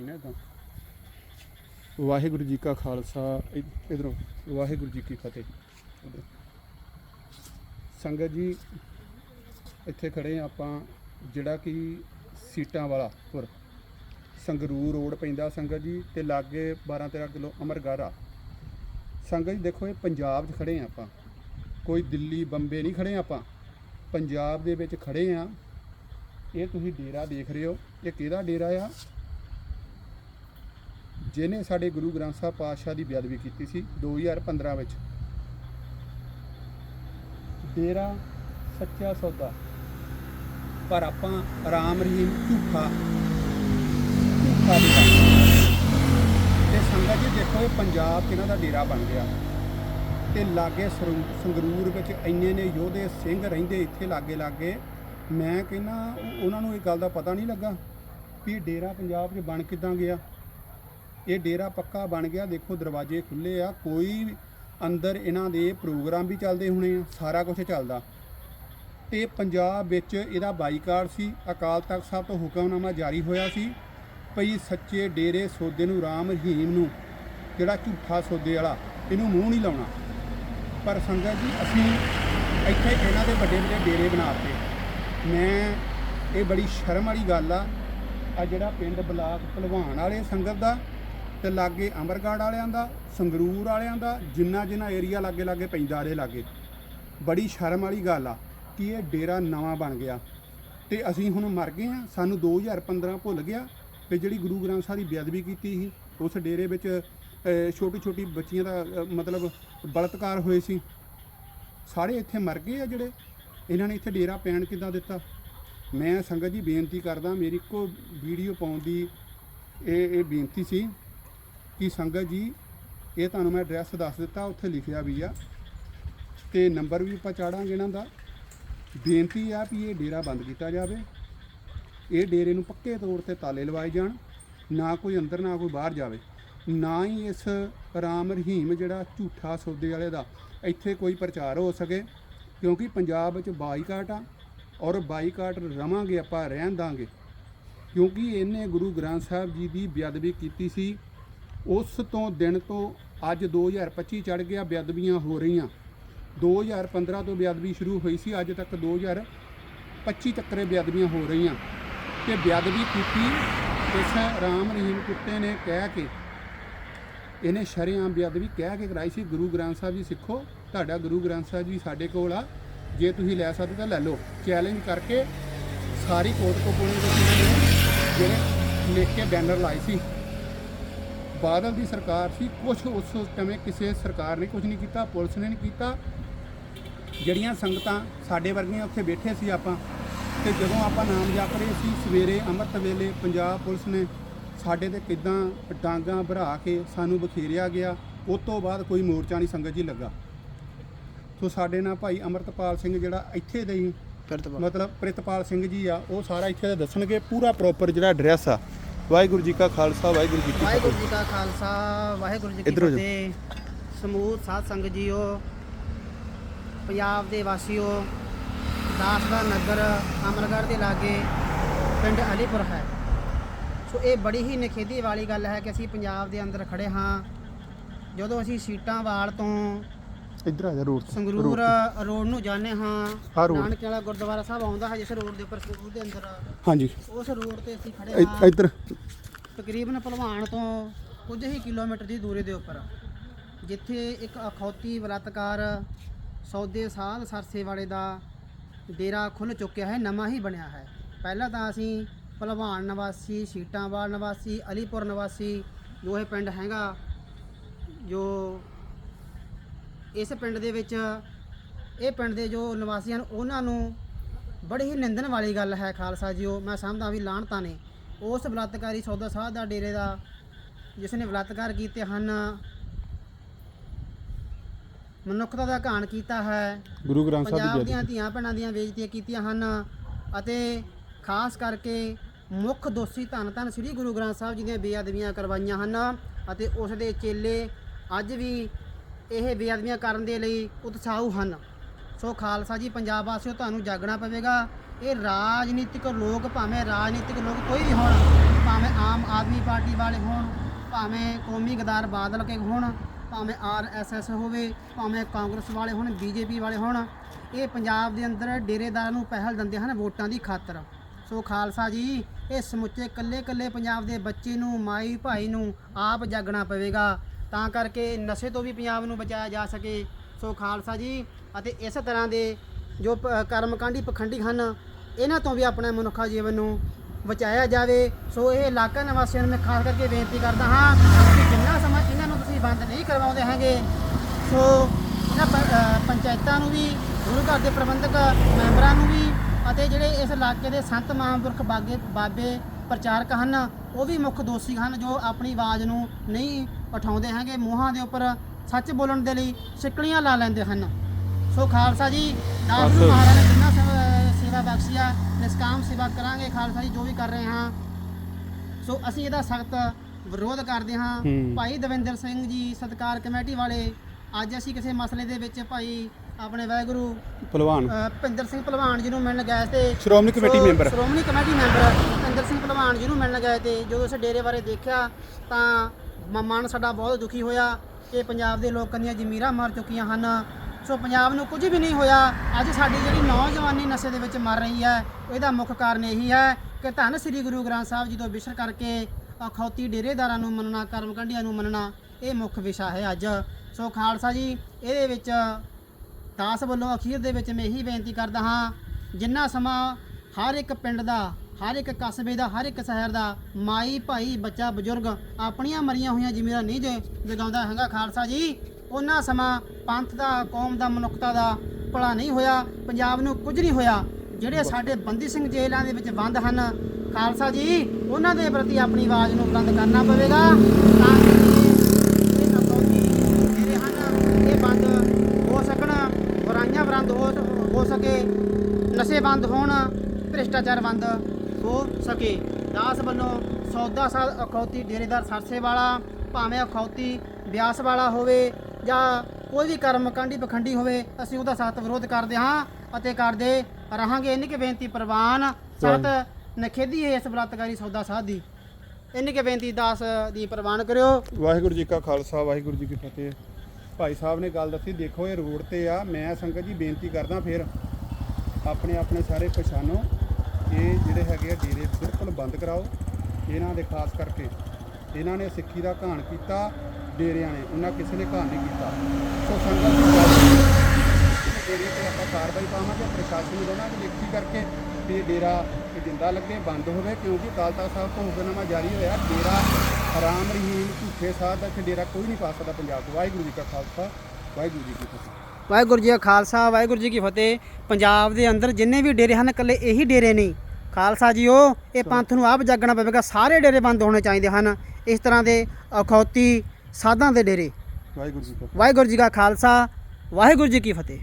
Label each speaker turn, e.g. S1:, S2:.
S1: ਨਹੀਂ ਨਾ ਏਦਾਂ ਵਾਹਿਗੁਰੂ ਜੀ ਕਾ ਖਾਲਸਾ ਇਧਰੋਂ ਵਾਹਿਗੁਰੂ ਜੀ ਕੀ ਫਤਿਹ। ਸੰਗਤ ਜੀ, ਇੱਥੇ ਖੜੇ ਹਾਂ ਆਪਾਂ, ਜਿਹੜਾ ਕਿ ਸੀਟਾਂ ਵਾਲਾ ਪੁਰ। ਸੰਗਰੂਰ ਰੋਡ ਪੈਂਦਾ ਸੰਗਤ ਜੀ, ਤੇ ਲਾਗੇ 12 13 ਕਿਲੋ ਅਮਰਗੜ੍ਹ ਆ ਸੰਗਤ ਜੀ, ਦੇਖੋ ਇਹ ਪੰਜਾਬ 'ਚ ਖੜੇ ਹਾਂ ਆਪਾਂ। ਕੋਈ ਦਿੱਲੀ, ਬੰਬੇ ਨਹੀਂ ਖੜੇ ਆਪਾਂ। ਪੰਜਾਬ ਦੇ ਵਿੱਚ ਖੜੇ ਆ। ਇਹ ਤੁਸੀਂ ਡੇਰਾ ਦੇਖ ਰਹੇ ਹੋ। ਇਹ ਕਿਹਦਾ ਡੇਰਾ ਆ? ਜਿਹਨੇ ਸਾਡੇ ਗੁਰੂ ਗ੍ਰੰਥ ਸਾਹਿਬ ਪਾਤਸ਼ਾਹ ਦੀ ਬੇਅਦਬੀ ਕੀਤੀ ਸੀ 2015 ਵਿੱਚ। ਡੇਰਾ ਸੱਚਾ ਸੌਦਾ। ਪਰ ਆਪਾਂ ਰਾਮ ਰਹੀਮ ਝੂਠਾ ਝੂਠਾ ਡੇਰਾ ਤੇ ਸੰਗਤ ਜੀ ਦੇਖੋ ਇਹ ਪੰਜਾਬ 'ਚ ਇਹਨਾਂ ਦਾ ਡੇਰਾ ਬਣ ਗਿਆ। ਤੇ ਲਾਗੇ ਸਰੂ- ਸੰਗਰੂਰ ਵਿੱਚ ਇੰਨੇ ਨੇ ਯੋਧੇ, ਸਿੰਘ ਰਹਿੰਦੇ ਇੱਥੇ ਲਾਗੇ ਲਾਗੇ। ਮੈਂ ਕਹਿੰਦਾ, ਉਹਨਾਂ ਨੂੰ ਇਹ ਗੱਲ ਦਾ ਪਤਾ ਨਹੀਂ ਲੱਗਾ ਵੀ ਡੇਰਾ ਪੰਜਾਬ 'ਚ ਬਣ ਕਿੱਦਾਂ ਗਿਆ। ਇਹ ਡੇਰਾ ਪੱਕਾ ਬਣ ਗਿਆ। ਦੇਖੋ, ਦਰਵਾਜ਼ੇ ਖੁੱਲੇ ਆ। ਕੋਈ ਅੰਦਰ ਇਹਨਾਂ ਦੇ ਪ੍ਰੋਗਰਾਮ ਵੀ ਚੱਲਦੇ ਹੋਣੇ ਆ, ਸਾਰਾ ਕੁਝ ਚੱਲਦਾ। ਤੇ ਪੰਜਾਬ ਵਿੱਚ ਇਹਦਾ ਬਾਈਕਾਟ ਸੀ। ਅਕਾਲ ਤਖਤ ਸਾਹਿਬ ਤੋਂ ਹੁਕਮਨਾਮਾ ਜਾਰੀ ਹੋਇਆ ਸੀ ਭਈ ਸੱਚੇ ਡੇਰੇ ਸੌਦੇ ਨੂੰ, ਰਾਮ ਰਹੀਮ ਨੂੰ, ਜਿਹੜਾ ਝੂਠਾ ਸੌਦੇ ਵਾਲਾ, ਇਹਨੂੰ ਮੂੰਹ ਨਹੀਂ ਲਾਉਣਾ। ਪਰ ਸੰਗਤ ਜੀ, ਅਸੀਂ ਇੱਥੇ ਇਹਨਾਂ ਦੇ ਵੱਡੇ ਵੱਡੇ ਡੇਰੇ ਬਣਾਤੇ ਮੈਂ, ਇਹ ਬੜੀ ਸ਼ਰਮ ਵਾਲੀ ਗੱਲ ਆ। ਆ ਜਿਹੜਾ ਪਿੰਡ ਬਲਾਕ ਭਲਵਾਨ ਵਾਲੇ ਸੰਗਤ ਦਾ ਤੇ ਲਾਗੇ ਅਮਰਗੜ੍ਹ ਵਾਲਿਆਂ ਦਾ, ਸੰਗਰੂਰ ਵਾਲਿਆਂ ਦਾ, ਜਿੰਨਾ ਜਿੰਨਾ ਏਰੀਆ ਲਾਗੇ ਲਾਗੇ ਪੈਂਦਾ ਦੇ ਲਾਗੇ। ਬੜੀ ਸ਼ਰਮ ਵਾਲੀ ਗੱਲ ਆ ਕਿ ਇਹ ਡੇਰਾ ਨਵਾਂ ਬਣ ਗਿਆ। ਤੇ ਅਸੀਂ ਹੁਣ ਮਰ ਗਏ ਆ ਸਾਨੂੰ 2015 ਭੁੱਲ ਗਿਆ ਤੇ ਜਿਹੜੀ ਗੁਰੂ ਗ੍ਰੰਥ ਸਾਹਿਬ ਦੀ ਬੇਅਦਬੀ ਕੀਤੀ ਸੀ, ਉਸ ਡੇਰੇ ਵਿੱਚ ਛੋਟੀ ਛੋਟੀ ਬੱਚੀਆਂ ਦਾ ਮਤਲਬ ਬਲਤਕਾਰ ਹੋਏ ਸੀ। ਸਾਰੇ ਇੱਥੇ ਮਰ ਗਏ ਆ ਜਿਹੜੇ, ਇਹਨਾਂ ਨੇ ਇੱਥੇ ਡੇਰਾ ਪੈਣ ਕਿੱਦਾਂ ਦਿੱਤਾ? ਮੈਂ ਸੰਗਤ ਜੀ ਬੇਨਤੀ ਕਰਦਾ, ਮੇਰੀ ਕੋ ਵੀਡੀਓ ਪਾਉਣ ਦੀ ਇਹ ਇਹ ਬੇਨਤੀ ਸੀ ਕਿ ਸੰਗਤ ਜੀ? ਇਹ ਤੁਹਾਨੂੰ ਮੈਂ ਐਡਰੈਸ ਦੱਸ ਦਿੱਤਾ, ਉੱਥੇ ਲਿਖਿਆ ਵੀ ਆ। ਤੇ ਨੰਬਰ ਵੀ ਆਪਾਂ ਚਾੜਾਂਗੇ ਇਹਨਾਂ ਦਾ। ਬੇਨਤੀ ਆ ਵੀ ਇਹ ਡੇਰਾ ਬੰਦ ਕੀਤਾ ਜਾਵੇ। ਇਹ ਡੇਰੇ ਨੂੰ ਪੱਕੇ ਤੌਰ ਤੇ ਤਾਲੇ ਲਵਾਏ ਜਾਣ। ਨਾ ਕੋਈ ਅੰਦਰ, ਨਾ ਕੋਈ ਬਾਹਰ ਜਾਵੇ। ਨਾ ਹੀ ਇਸ ਰਾਮ ਰਹੀਮ ਜਿਹੜਾ ਝੂਠਾ ਸੌਦੇ ਵਾਲੇ ਦਾ ਇੱਥੇ ਕੋਈ ਪ੍ਰਚਾਰ ਹੋ ਸਕੇ। ਕਿਉਂਕਿ ਪੰਜਾਬ ਵਿੱਚ ਬਾਈਕਾਟ ਆ ਔਰ ਬਾਈਕਾਟ ਰਵਾਂਗੇ, ਆਪਾਂ ਰਹਿਣ ਦਾਂਗੇ। ਕਿਉਂਕਿ ਇਹਨੇ ਗੁਰੂ ਗ੍ਰੰਥ ਸਾਹਿਬ ਜੀ ਦੀ ਬੇਅਦਬੀ ਕੀਤੀ ਸੀ। ਉਸ ਤੋਂ ਦਿਨ ਤੋਂ ਅੱਜ 2025 ਚੜ ਗਿਆ, ਬੇਅਦਬੀਆਂ ਹੋ ਰਹੀਆਂ। 2015 ਤੋਂ ਬੇਅਦਬੀ ਸ਼ੁਰੂ ਹੋਈ ਸੀ, ਅੱਜ ਤੱਕ 2025 ਤੱਕਰੇ ਬੇਅਦਬੀਆਂ ਹੋ ਰਹੀਆਂ। ਤੇ ਬੇਅਦਬੀ ਕੀਤੀ, ਇਸ ਰਾਮ ਰਹੀਮ ਕੁੱਤੇ ਨੇ ਕਹਿ ਕੇ, ਇਹਨੇ ਸ਼ਰੇਆਮ ਬੇਅਦਬੀ ਕਹਿ ਕੇ ਕਰਾਈ ਸੀ, ਗੁਰੂ ਗ੍ਰੰਥ ਸਾਹਿਬ ਜੀ ਸਿੱਖੋ, ਤੁਹਾਡਾ ਗੁਰੂ ਗ੍ਰੰਥ ਸਾਹਿਬ ਜੀ ਸਾਡੇ ਕੋਲ ਆ, ਜੇ ਤੁਸੀਂ ਲੈ ਸਕਦੇ ਤਾਂ ਲੈ ਲਓ। ਚੈਲੰਜ ਕਰਕੇ ਸਾਰੀ ਕੋਟ ਕੋਪੋਲੇ ਦੇ ਜਿਹੜੇ ਲਿਖ ਕੇ ਬੈਨਰ ਲਾਏ ਸੀ। ਬਾਦਲ ਦੀ ਸਰਕਾਰ ਸੀ ਕੁਝ ਉਸ ਸਮੇਂ ਕਿਸੇ ਸਰਕਾਰ ਨੇ ਕੁਝ ਨਹੀਂ ਕੀਤਾ ਪੁਲਿਸ ਨੇ ਨਹੀਂ ਕੀਤਾ। ਜਿਹੜੀਆਂ ਸੰਗਤਾਂ ਸਾਡੇ ਵਰਗੀਆਂ ਉੱਥੇ ਬੈਠੇ ਸੀ ਆਪਾਂ ਤੇ ਜਦੋਂ ਆਪਾਂ ਨਾਮ ਜਪ ਰਹੇ ਸੀ ਸਵੇਰੇ ਅੰਮ੍ਰਿਤ ਵੇਲੇ ਪੰਜਾਬ ਪੁਲਿਸ ਨੇ ਸਾਡੇ ਤੇ ਕਿਦਾਂ ਡਾਂਗਾ ਭਰਾ ਕੇ ਸਾਨੂੰ ਬਖੇਰਿਆ ਗਿਆ ਉਸ ਤੋਂ ਬਾਅਦ ਕੋਈ ਮੋਰਚਾ ਨਹੀਂ ਸੰਗਤ ਜੀ ਲੱਗਾ। ਸੋ ਸਾਡੇ ਨਾਲ ਭਾਈ ਅਮਰਤਪਾਲ ਸਿੰਘ ਜਿਹੜਾ ਇੱਥੇ ਦੇ ਹੀ ਮਤਲਬ ਪ੍ਰਿਤਪਾਲ ਸਿੰਘ ਜੀ ਆ ਉਹ ਸਾਰਾ ਇੱਥੇ ਦਾ ਦੱਸਣਗੇ ਪੂਰਾ ਪ੍ਰੋਪਰ ਜਿਹੜਾ ਐਡਰੈਸ ਆ। ਵਾਹਿਗੁਰੂ ਜੀ ਕਾ ਖਾਲਸਾ ਵਾਹਿਗੁਰੂ ਜੀ ਕੀ
S2: ਵਾਹਿਗੁਰੂ
S1: ਫਤਿਹ
S2: ਜੀ ਕਾ ਖਾਲਸਾ ਵਾਹਿਗੁਰੂ ਜੀ ਕੀ
S1: ਇੱਧਰੋਂ ਜੀ।
S2: ਫਤਿਹ। ਸਮੂਹ ਸਾਧ ਸੰਗਤ ਜੀਓ ਪੰਜਾਬ ਦੇ ਵਾਸੀਓ ਦਾਸਦਾ ਨਗਰ ਅਮਰਗੜ੍ਹ ਦੇ ਲਾਗੇ ਪਿੰਡ ਅਲੀਪੁਰ ਹੈ। ਸੋ ਇਹ ਬੜੀ ਹੀ ਨਿਖੇਧੀ ਵਾਲੀ ਗੱਲ ਹੈ ਕਿ ਅਸੀਂ ਪੰਜਾਬ ਦੇ ਅੰਦਰ ਖੜੇ ਹਾਂ। ਜਦੋਂ ਅਸੀਂ ਸੀਟਾਂ ਵਾਲ ਤੋਂ
S1: ਇੱਧਰ ਆ ਜਾ ਰੋਡ ਤੇ,
S2: ਸੰਗਰੂਰ। ਰੋਡ ਨੂੰ
S1: ਆਹ
S2: ਹਾਂ।
S1: road।
S2: ਨਾਨਕ ਵਾਲਾ ਗੁਰਦੁਆਰਾ ਸਾਹਿਬ ਆਉਂਦਾ ਹੈ ਜਿਸ ਰੋਡ ਦੇ ਉੱਪਰ ਸੰਗਰੂਰ ਦੇ ਅੰਦਰ।
S1: ਹਾਂਜੀ।
S2: ਉਸ ਰੋਡ ਤੇ ਅਸੀਂ ਖੜੇ
S1: ਇ-
S2: ਹਾਂ।
S1: ਇੱਧਰ।
S2: ਤਕਰੀਬਨ ਭਲਵਾਨ ਤੋਂ ਕੁਝ ਹੀ ਕਿਲੋਮੀਟਰ ਦੀ ਦੂਰੀ ਦੇ ਉੱਪਰ। ਜਿੱਥੇ ਇੱਕ ਅਖੌਤੀ ਬਲਾਤਕਾਰ ਸੌਦੇ ਸਾਧ ਸਰਸੇ ਵਾਲੇ ਦਾ ਡੇਰਾ ਖੁੱਲ ਚੁੱਕਿਆ ਹੈ ਨਵਾਂ ਹੀ ਬਣਿਆ ਹੈ। ਪਹਿਲਾਂ ਤਾਂ ਅਸੀਂ ਭਲਵਾਨ ਨਿਵਾਸੀ ਸੀਟਾਂਵਾਲ ਨਿਵਾਸੀ ਅਲੀਪੁਰ ਨਿਵਾਸੀ ਜੋ ਇਹ ਪਿੰਡ ਹੈਗਾ ਜੋ ਇਸ ਪਿੰਡ ਦੇ ਵਿੱਚ ਇਹ ਪਿੰਡ ਦੇ ਜੋ ਨਿਵਾਸੀ ਹਨ ਉਹਨਾਂ ਨੂੰ ਬੜੀ ਹੀ ਨਿੰਦਣ ਵਾਲੀ ਗੱਲ ਹੈ ਖਾਲਸਾ ਜੀਓ। ਮੈਂ ਸਮਝਦਾ ਵੀ ਲਾਹਣਤਾਂ ਨੇ। ਉਸ ਬਲਾਤਕਾਰੀ ਸੌਦਾ ਸਾਧ ਦਾ ਡੇਰੇ ਦਾ ਜਿਸ ਨੇ ਬਲਾਤਕਾਰ ਕੀਤੇ ਹਨ ਮਨੁੱਖਤਾ ਦਾ ਘਾਣ ਕੀਤਾ ਹੈ।
S1: ਗੁਰੂ ਗ੍ਰੰਥ ਸਾਹਿਬ
S2: ਦੀਆਂ ਧੀਆਂ ਭੈਣਾਂ ਦੀਆਂ ਬੇਇੱਜ਼ਤੀਆਂ ਕੀਤੀਆਂ ਹਨ ਅਤੇ ਖਾਸ ਕਰਕੇ ਮੁੱਖ ਦੋਸ਼ੀ ਧੰਨ ਧੰਨ ਸ੍ਰੀ ਗੁਰੂ ਗ੍ਰੰਥ ਸਾਹਿਬ ਜੀ ਦੀਆਂ ਬੇਅਦਬੀਆਂ ਕਰਵਾਈਆਂ ਹਨ ਅਤੇ ਉਸ ਦੇ ਚੇਲੇ ਅੱਜ ਵੀ ਇਹ ਬੇਅਦਬੀਆਂ ਕਰਨ ਦੇ ਲਈ ਉਤਸ਼ਾਹੂ ਹਨ। ਸੋ ਖਾਲਸਾ ਜੀ, ਪੰਜਾਬ ਵਾਸੀਓ, ਤੁਹਾਨੂੰ ਜਾਗਣਾ ਪਵੇਗਾ। ਇਹ ਰਾਜਨੀਤਿਕ ਲੋਕ, ਭਾਵੇਂ ਰਾਜਨੀਤਿਕ ਲੋਕ ਕੋਈ ਵੀ ਹੋਣ, ਭਾਵੇਂ ਆਮ ਆਦਮੀ ਪਾਰਟੀ ਵਾਲੇ ਹੋਣ, ਭਾਵੇਂ ਕੌਮੀ ਗਦਾਰ ਬਾਦਲ ਕੇ ਹੋਣ, ਭਾਵੇਂ ਆਰਐਸਐਸ ਹੋਵੇ, ਭਾਵੇਂ ਕਾਂਗਰਸ ਵਾਲੇ ਹੋਣ ਬੀਜੇਪੀ ਵਾਲੇ ਹੋਣ, ਇਹ ਪੰਜਾਬ ਦੇ ਅੰਦਰ ਡੇਰੇਦਾਰਾਂ ਨੂੰ ਪਹਿਲ ਦਿੰਦੇ ਹਨ ਵੋਟਾਂ ਦੀ ਖਾਤਰ। ਸੋ ਖਾਲਸਾ ਜੀ, ਇਹ ਸਮੁੱਚੇ ਕੱਲੇ ਕੱਲੇ ਪੰਜਾਬ ਦੇ ਬੱਚੇ ਨੂੰ, ਮਾਈ ਭਾਈ ਨੂੰ ਆਪ ਜਾਗਣਾ ਪਵੇਗਾ। ਤਾਂ ਕਰਕੇ ਨਸ਼ੇ ਤੋਂ ਵੀ ਪੰਜਾਬ ਨੂੰ ਬਚਾਇਆ ਜਾ ਸਕੇ। ਸੋ ਖਾਲਸਾ ਜੀ, ਅਤੇ ਇਸ ਤਰ੍ਹਾਂ ਦੇ ਜੋ ਪ- ਕਰਮਕਾਂਡੀ ਪਖੰਡੀ ਹਨ, ਇਹਨਾਂ ਤੋਂ ਵੀ ਆਪਣੇ ਮਨੁੱਖਾ ਜੀਵਨ ਨੂੰ ਬਚਾਇਆ ਜਾਵੇ। ਸੋ ਇਹ ਇਲਾਕਾ ਨਿਵਾਸੀਆਂ ਨੂੰ ਮੈਂ ਖਾਸ ਕਰਕੇ ਬੇਨਤੀ ਕਰਦਾ ਹਾਂ ਕਿ ਜਿੰਨਾ ਸਮਾਂ ਇਹਨਾਂ ਨੂੰ ਤੁਸੀਂ ਬੰਦ ਨਹੀਂ ਕਰਵਾਉਂਦੇ ਹੈਗੇ, ਸੋ ਇਹਨਾਂ ਪ- ਪੰਚਾਇਤਾਂ ਨੂੰ ਵੀ, ਗੁਰੂ ਘਰ ਦੇ ਪ੍ਰਬੰਧਕ ਮੈਂਬਰਾਂ ਨੂੰ ਵੀ, ਅਤੇ ਜਿਹੜੇ ਇਸ ਇਲਾਕੇ ਦੇ ਸੰਤ ਮਹਾਂਪੁਰਖ ਬਾਗੇ, ਬਾਬੇ ਪ੍ਰਚਾਰਕ ਹਨ, ਉਹ ਵੀ ਮੁੱਖ ਦੋਸ਼ੀ ਹਨ ਜੋ ਆਪਣੀ ਆਵਾਜ਼ ਨੂੰ ਨਹੀਂ ਉਠਾਉਂਦੇ ਹੈਗੇ ਮੂੰਹਾਂ ਦੇ ਉੱਪਰ ਸੱਚ ਬੋਲਣ ਦੇ ਲਈ ਸਿੱਕਲੀਆਂ ਲਾ ਲੈਂਦੇ ਹਨ। ਸੋ ਖਾਲਸਾ ਜੀ ਦਾਸ ਗੁਰੂ ਮਹਾਰਾਜ ਨੇ ਜਿੰਨਾ ਸੇਵਾ- ਬਖਸ਼ਿਆ ਨਿਸਕਾਮ ਸੇਵਾ ਕਰਾਂਗੇ ਖਾਲਸਾ ਜੀ ਜੋ ਵੀ ਕਰ ਰਹੇ ਹਾਂ। ਸੋ ਅਸੀਂ ਇਹਦਾ ਸਖਤ ਵਿਰੋਧ ਕਰਦੇ ਹਾਂ। ਭਾਈ ਦਵਿੰਦਰ ਸਿੰਘ ਜੀ ਸਤਕਾਰ ਕਮੇਟੀ ਵਾਲੇ ਅੱਜ ਅਸੀਂ ਕਿਸੇ ਮਸਲੇ ਦੇ ਵਿੱਚ ਭਾਈ ਆਪਣੇ ਵਾਹਿਗੁਰੂ
S1: ਪਹਿਲਵਾਨ
S2: ਭਿੰਦਰ ਸਿੰਘ ਭਲਵਾਨ ਜੀ ਨੂੰ ਮਿਲਣ ਗਏ ਤੇ
S1: Shiromani committee member.
S2: Shiromani committee member Bhinder Singh Bhalwan ji ਨੂੰ ਮਿਲਣ ਗਏ ਤੇ ਜਦੋਂ ਉਸ ਡੇਰੇ ਬਾਰੇ ਦੇਖਿਆ ਤਾਂ ਮਨ ਸਾਡਾ ਬਹੁਤ ਦੁਖੀ ਹੋਇਆ ਕਿ ਪੰਜਾਬ ਦੇ ਲੋਕਾਂ ਦੀਆਂ ਜ਼ਮੀਰਾਂ ਮਰ ਚੁੱਕੀਆਂ ਹਨ। ਸੋ ਪੰਜਾਬ ਨੂੰ ਕੁਝ ਵੀ ਨਹੀਂ ਹੋਇਆ, ਅੱਜ ਸਾਡੀ ਜਿਹੜੀ ਨੌਜਵਾਨੀ ਨਸ਼ੇ ਦੇ ਵਿੱਚ ਮਰ ਰਹੀ ਹੈ, ਇਹਦਾ ਮੁੱਖ ਕਾਰਨ ਇਹੀ ਹੈ ਕਿ ਧੰਨ ਸ੍ਰੀ ਗੁਰੂ ਗ੍ਰੰਥ ਸਾਹਿਬ ਜੀ ਤੋਂ ਵਿਸ਼ਰ ਕਰਕੇ ਅਖੌਤੀ ਡੇਰੇਦਾਰਾਂ ਨੂੰ ਮੰਨਣਾ, ਕਰਮਕੰਡੀਆਂ ਨੂੰ ਮੰਨਣਾ, ਇਹ ਮੁੱਖ ਵਿਸ਼ਾ ਹੈ ਅੱਜ। ਸੋ ਖਾਲਸਾ ਜੀ, ਇਹਦੇ ਵਿੱਚ ਦਾਸ ਵੱਲੋਂ ਅਖੀਰ ਦੇ ਵਿੱਚ ਮੈਂ ਇਹੀ ਬੇਨਤੀ ਕਰਦਾ ਹਾਂ, ਜਿੰਨਾ ਸਮਾਂ ਹਰ ਇੱਕ ਪਿੰਡ ਦਾ ਹਰ ਇੱਕ ਕਸਬੇ ਦਾ, ਹਰ ਇੱਕ ਸ਼ਹਿਰ ਦਾ ਮਾਈ, ਭਾਈ, ਬੱਚਾ, ਬਜ਼ੁਰਗ ਆਪਣੀਆਂ ਮਰੀਆਂ ਹੋਈਆਂ ਜ਼ਮੀਰਾਂ ਨਹੀਂ ਜੇ ਜਗਾਉਂਦਾ ਹੈਗਾ ਖਾਲਸਾ ਜੀ। ਉਹਨਾਂ ਸਮਾਂ ਪੰਥ ਦਾ, ਕੌਮ ਦਾ, ਮਨੁੱਖਤਾ ਦਾ ਭਲਾ ਨਹੀਂ ਹੋਇਆ, ਪੰਜਾਬ ਨੂੰ ਕੁਝ ਨਹੀਂ ਹੋਇਆ। ਜਿਹੜੇ ਸਾਡੇ ਬੰਦੀ ਸਿੰਘ ਜੇਲ੍ਹਾਂ ਦੇ ਵਿੱਚ ਬੰਦ ਹਨ, ਖਾਲਸਾ ਜੀ, ਉਹਨਾਂ ਦੇ ਪ੍ਰਤੀ ਆਪਣੀ ਆਵਾਜ਼ ਨੂੰ ਬੁਲੰਦ ਕਰਨਾ ਪਵੇਗਾ। ਤਾਂ ਕਿ ਇਹ ਅਕੌਤੀ ਜਿਹੜੇ ਹਨ, ਇਹ ਬੰਦ ਹੋ ਸਕਣ, ਬੁਰਾਈਆਂ ਬੰਦ ਹੋ ਹੋ ਸਕੇ, ਨਸ਼ੇ ਬੰਦ ਹੋਣ, ਭ੍ਰਿਸ਼ਟਾਚਾਰ ਬੰਦ ਹੋ ਸਕੇ। ਦਾਸ ਵੱਲੋਂ ਸੌਦਾ ਸਾਧ ਅਖੌਤੀ ਡੇਰੇਦਾਰ ਸਰਸੇ ਵਾਲਾ ਭਾਵੇਂ ਅਖੌਤੀ ਬਿਆਸ ਵਾਲਾ ਹੋਵੇ ਜਾਂ ਕੋਈ ਵੀ ਕਰਮਕਾਂਡੀ ਪਖੰਡੀ ਹੋਵੇ ਅਸੀਂ ਉਹਦਾ ਸਖਤ ਵਿਰੋਧ ਕਰਦੇ ਹਾਂ ਅਤੇ ਕਰਦੇ ਰਹਾਂਗੇ। ਇੰਨੀ ਕਿ ਬੇਨਤੀ ਪ੍ਰਵਾਨ ਸਖਤ ਨਖੇਦੀ ਹੈ ਇਸ ਬਲਾਤਕਾਰੀ ਸੌਦਾ ਸਾਧ। ਦੀ ਇੰਨੀ ਕਿ ਬੇਨਤੀ ਦਾਸ ਦੀ ਪ੍ਰਵਾਨ ਕਰਿਓ।
S1: ਵਾਹਿਗੁਰੂ ਜੀ ਕਾ ਖਾਲਸਾ ਵਾਹਿਗੁਰੂ ਜੀ ਕੀ ਫਤਿਹ। ਭਾਈ ਸਾਹਿਬ ਨੇ ਗੱਲ ਦੱਸੀ ਦੇਖੋ ਇਹ ਰੋਡ ਤੇ ਆ ਮੈਂ ਸੰਗਤ ਜੀ ਬੇਨਤੀ ਕਰਦਾ ਫਿਰ ਆਪਣੇ ਆਪਣੇ ਸਾਰੇ ਪਛਾਣੋ। ਇਹ ਜਿਹੜੇ ਹੈਗੇ ਆ ਡੇਰੇ ਬਿਲਕੁਲ ਬੰਦ ਕਰਾਓ। ਇਹਨਾਂ ਦੇ ਖਾਸ ਕਰਕੇ ਇਹਨਾਂ ਨੇ ਸਿੱਖੀ ਦਾ ਘਾਣ ਕੀਤਾ, ਡੇਰਿਆਂ ਨੇ, ਉਹਨਾਂ ਕਿਸੇ ਨੇ ਘਾਣ ਨਹੀਂ ਕੀਤਾ। ਸੋ ਸੰਗਤ ਡੇਰੇ ਤੇ ਆਪਾਂ ਕਾਰਵਾਈ ਪਾਵਾਂਗੇ, ਪ੍ਰਸ਼ਾਸਨ ਨੂੰ ਦੇਵਾਂਗੇ ਲਿਖਤੀ ਕਰਕੇ ਵੀ ਇਹ ਡੇਰਾ ਜਿੰਦਾ ਲੱਗੇ, ਬੰਦ ਹੋਵੇ, ਕਿਉਂਕਿ ਅਕਾਲ ਤਖਤ ਸਾਹਿਬ ਤੋਂ ਹੁਕਮਨਾਮਾ ਜਾਰੀ ਹੋਇਆ, ਡੇਰਾ ਆਰਾਮ, ਰਹੀਮ, ਝੂਠੇ ਸਾਧ ਦਾ ਇੱਥੇ ਡੇਰਾ ਕੋਈ ਨਹੀਂ ਪਾ ਸਕਦਾ ਪੰਜਾਬ 'ਚ ਵਾਹਿਗੁਰੂ ਜੀ ਕਾ ਖਾਲਸਾ, ਵਾਹਿਗੁਰੂ ਜੀ ਕੀ ਫਤਿਹ।
S2: ਵਾਹਿਗੁਰੂ ਜੀ ਕਾ ਖਾਲਸਾ, ਵਾਹਿਗੁਰੂ ਜੀ ਕੀ ਫਤਿਹ। ਪੰਜਾਬ ਦੇ ਅੰਦਰ ਜਿੰਨੇ ਵੀ ਡੇਰੇ ਹਨ, ਇਕੱਲੇ ਇਹੀ ਡੇਰੇ ਨਹੀਂ ਖਾਲਸਾ ਜੀਓ ਇਹ ਪੰਥ ਨੂੰ ਆਪ ਜਾਗਣਾ ਪਵੇਗਾ। ਸਾਰੇ ਡੇਰੇ ਬੰਦ ਹੋਣੇ ਚਾਹੀਦੇ ਹਨ। ਇਸ ਤਰ੍ਹਾਂ ਦੇ ਅਖੌਤੀ ਸਾਧਾਂ ਦੇ ਡੇਰੇ।
S1: ਵਾਹਿਗੁਰੂ ਜੀ ਕਾ
S2: ਵਾਹਿਗੁਰੂ ਜੀ ਕਾ ਖਾਲਸਾ ਵਾਹਿਗੁਰੂ ਜੀ ਕੀ ਫਤਿਹ।